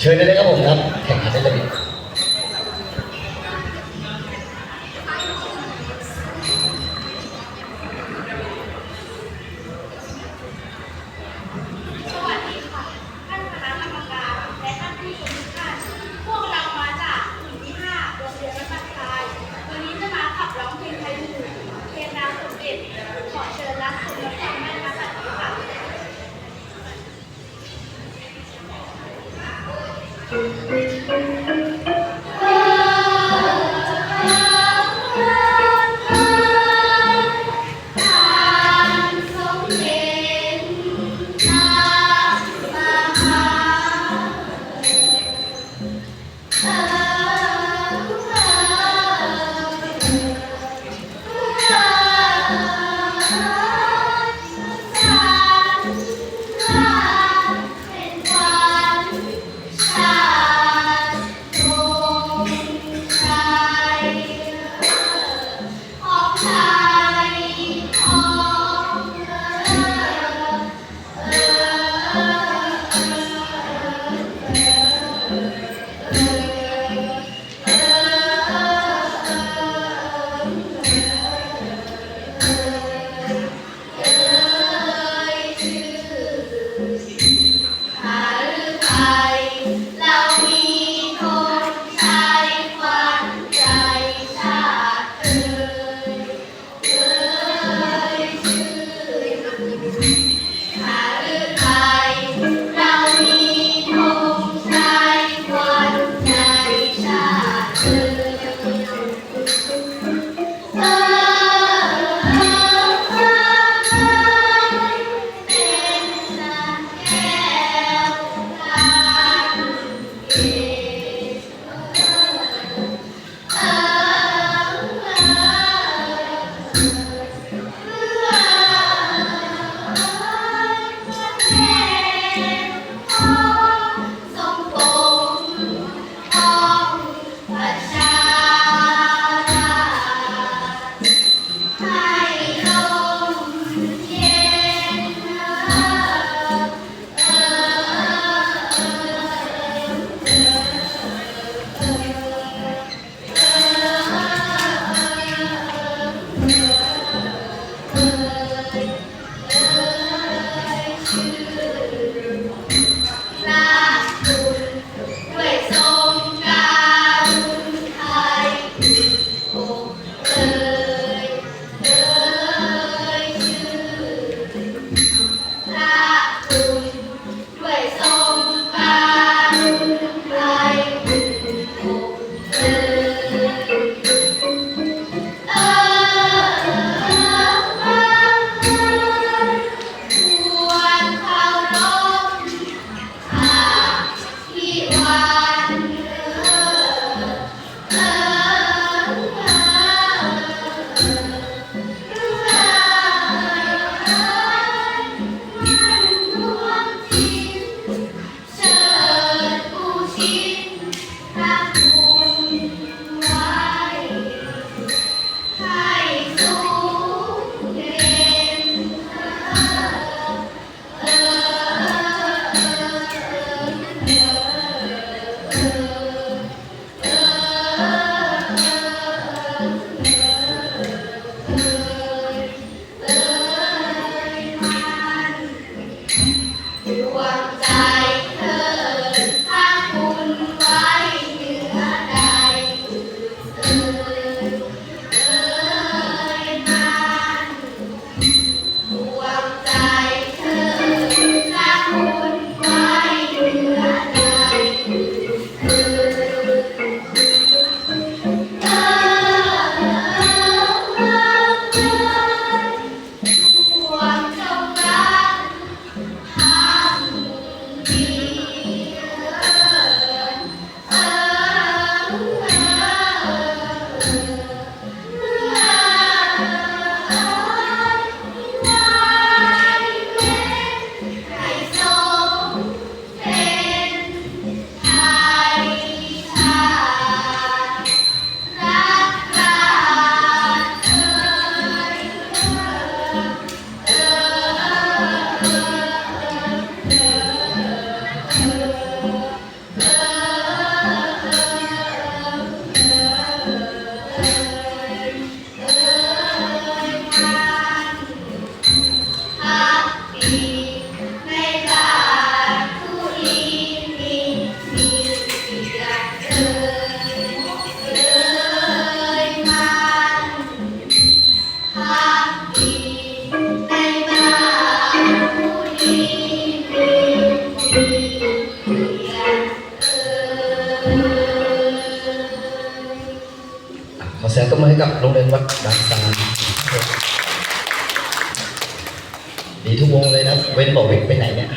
เชิญได้เลยครับผมครับแข่งขันได้เลย one. ให้กับโรงเรียนวัดบางซานดีทุกวงเลยนะ เว้นบอกเว้นไปไหนเนี่ย